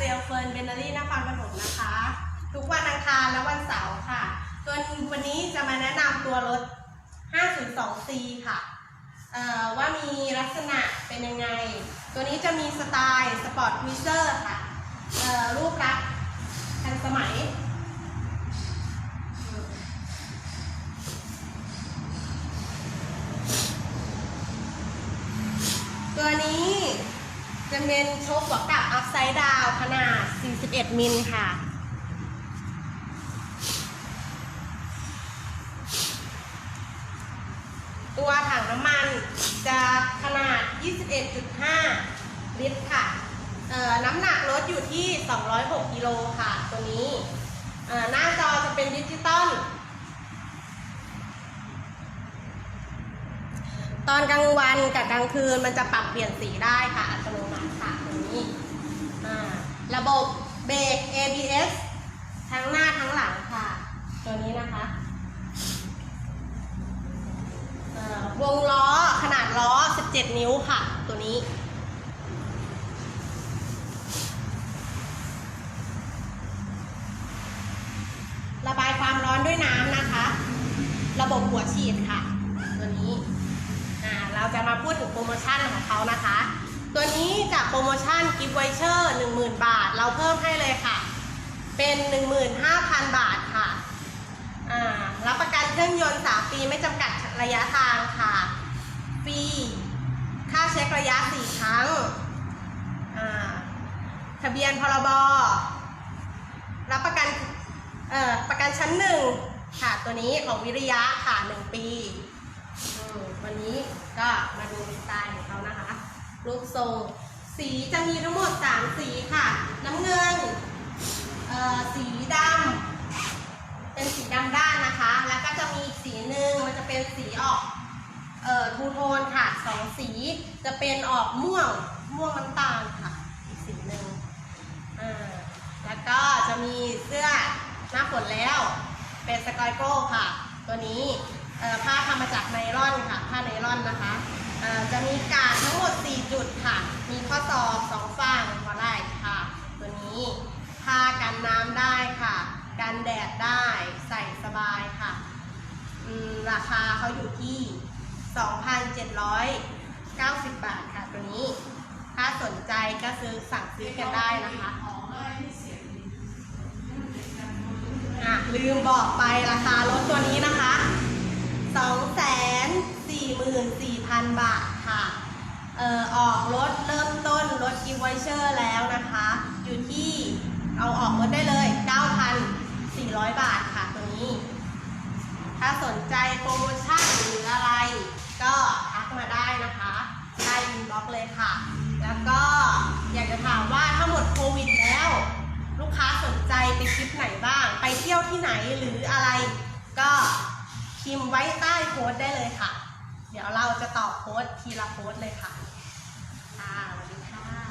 เฟิร์นเบนนารีนครปฐมนะคะ ทุกวันอังคารและวันเสาร์ค่ะ ตัววันนี้จะมาแนะนำตัวรถ 502C ค่ะว่ามีลักษณะเป็นยังไง ตัวนี้จะมีสไตล์สปอร์ตครูเซอร์ค่ะรูปลักษณ์ทันสมัย ตัวนี้ จะเป็นโชคหัวกลับอัพไซด์ดาวขนาด 41 มิลค่ะ ตัวถังน้ำมันจะขนาด 21.5 ลิตรค่ะเอ่อน้ำหนักรถอยู่ที่ 206 กิโลค่ะ ตัวนี้เอ่อหน้าจอจะเป็นดิจิตอล ตอนกลางวันกับกลางคืนมันจะปรับเปลี่ยนสีได้ค่ะ อัตโนมัติค่ะตัวนี้ระบบเบรก ABS ทั้งหน้าทั้งหลังค่ะ ตัวนี้นะคะวงล้อขนาดล้อ 17 นิ้วค่ะ ตัวนี้ ระบายความร้อนด้วยน้ำนะคะ ระบบหัวฉีดค่ะ ตัวนี้ เราจะมาพูดถึงโปรโมชั่นของเขานะคะ ตัวนี้จากโปรโมชั่นกิฟต์ไวเชอร์10,000 บาท เราเพิ่มให้เลยค่ะ เป็น 15,000 บาทค่ะรับประกันเครื่องยนต์ 3 ปีไม่จำกัดระยะทางค่ะฟรีค่าเช็คระยะ 4 ครั้งทะเบียนพรบรับประกันประกันชั้นหนึ่งค่ะ ตัวนี้ของวิริยะค่ะ 1 ปี อืมวันนี้ก็มาดูสไตล์ของเขานะคะรูปทรงสีจะมีทั้งหมด 3 สีค่ะ น้ำเงินเอ่อสีดำเป็นสีดำด้านนะคะ แล้วก็จะมีอีกสีหนึ่งมันจะเป็นสีออกเอ่อทูโทนค่ะสองสีจะเป็นออกม่วงม่วงน้ำตาลค่ะ อีกสีหนึ่งอ่าแล้วก็จะมีเสื้อหน้าฝนแล้ว เป็นสกอยโก้ค่ะ ตัวนี้ ผ้าทำมาจากไนลอนค่ะ ผ้าไนลอนนะคะจะมีกาดทั้งหมด 4 จุดค่ะ มีข้อศอกสองฝั่งหัวไหล่ค่ะ ตัวนี้ผ้ากันน้ำได้ค่ะ กันแดดได้ใส่สบายค่ะ ราคาเขาอยู่ที่ 2,790 บาทค่ะ ตัวนี้ ถ้าสนใจก็ซื้อสั่งซื้อกันได้นะคะอะลืมบอกไปราคารถตัวนี้นะคะ 244,000 บาทค่ะเอ่อออกรถเริ่มต้นรถกิฟไวเชอร์แล้วนะคะ อยู่ที่เอาออกรถได้เลย 9,400 บาทค่ะตัวนี้ ถ้าสนใจโปรโมชั่นหรืออะไร ก็ทักมาได้นะคะได้อินบ็อกเลยค่ะ แล้วก็อยากจะถามว่าถ้าหมดโควิดแล้ว ลูกค้าสนใจไปทริปไหนบ้าง ไปเที่ยวที่ไหนหรืออะไรก็ พิมพ์ไว้ใต้โพสต์ได้เลยค่ะ เดี๋ยวเราจะตอบโพสต์ทีละโพสต์เลยค่ะ ค่ะสวัสดีค่ะ